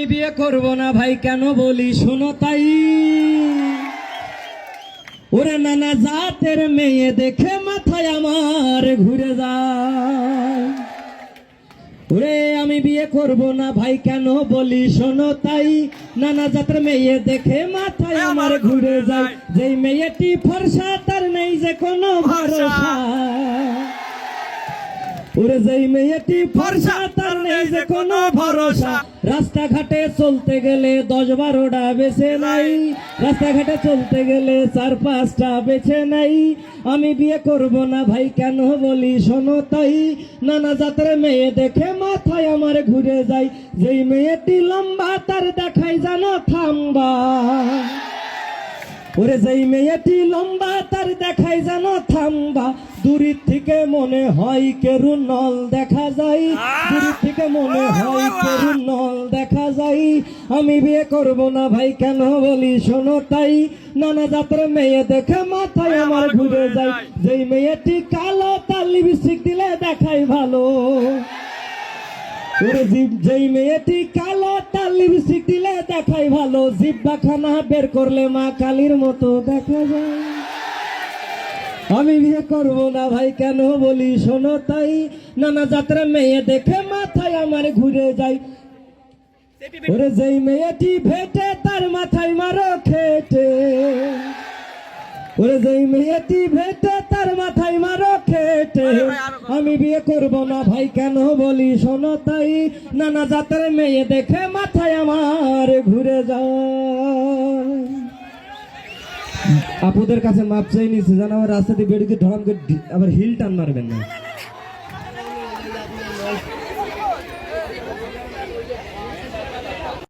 আমি বিয়ে করব না ভাই কেন বলি? শোনো তাই। ওরে নানা জাতের মেয়ে দেখে মাথায় আমার ঘুরে যায়। ওরে আমি বিয়ে করব না ভাই কেন বলি? শোনো তাই। নানা জাতের মেয়ে দেখে মাথায় আমার ঘুরে যায়। যেই মেয়েটি ফর্সা তার নেই যে কোনো ভরসা। ওরে যেই মেয়েটি ফর্সা তার নেই যে কোনো ভরসা। রাস্তাঘাটে চলতে গেলে দশ বারোটা বেছে নাই। রাস্তাঘাটে চলতে গেলে চার পাঁচটা বেছে নাই। আমি বিয়ে করব না ভাই কেন বলি শোনো তাই। নানা জাতের মেয়ে দেখে মাথায় আমার ঘুরে যায়। যেই মেয়েটি লম্বা তার দেখাই জানো থাম্বা। ওরে যেই মেয়েটি লম্বা, তার দেখাই জানো থাম্বা। দূরের থেকে মনে হয় কেরু নল দেখা যায়। দূরের থেকে মনে হয় কেরু নল দেখা যায়। আমি বিয়ে করব না ভাই, কেন বলি শোনো তাই। নানা জাতের মেয়ে দেখে মাথায় আমার ঘুরে যায়। যেই মেয়েটি কালো, তার লিপস্টিক দিলে দেখাই ভালো। যেই দেখাই ভালো। জিব্বা খানা বের করলে মা কালীর মতো দেখা যায়। আমি বিয়ে করব না ভাই, কেন বলি? শোনো তাই, নানা যাত্রা মেয়ে দেখে মাথায় আমার ঘুরে যায়। ওরে যেই মেয়েটি ভেটে তার মাথায় মারো খেটে। ওরে যেই মেয়েটি ভেটে তার মাথায় মারো খেটে। আমি বিয়ে করব না ভাই, কেন বলি? শোনো তাই, নানা জাতের মেয়ে দেখে মাথায় আমার ঘুরে যায়। আপুদের কাছে মাপ চাই নিছি জান আমার রাস্তা দিয়ে বেড়ে করে আবার হিল টান মারবেন না।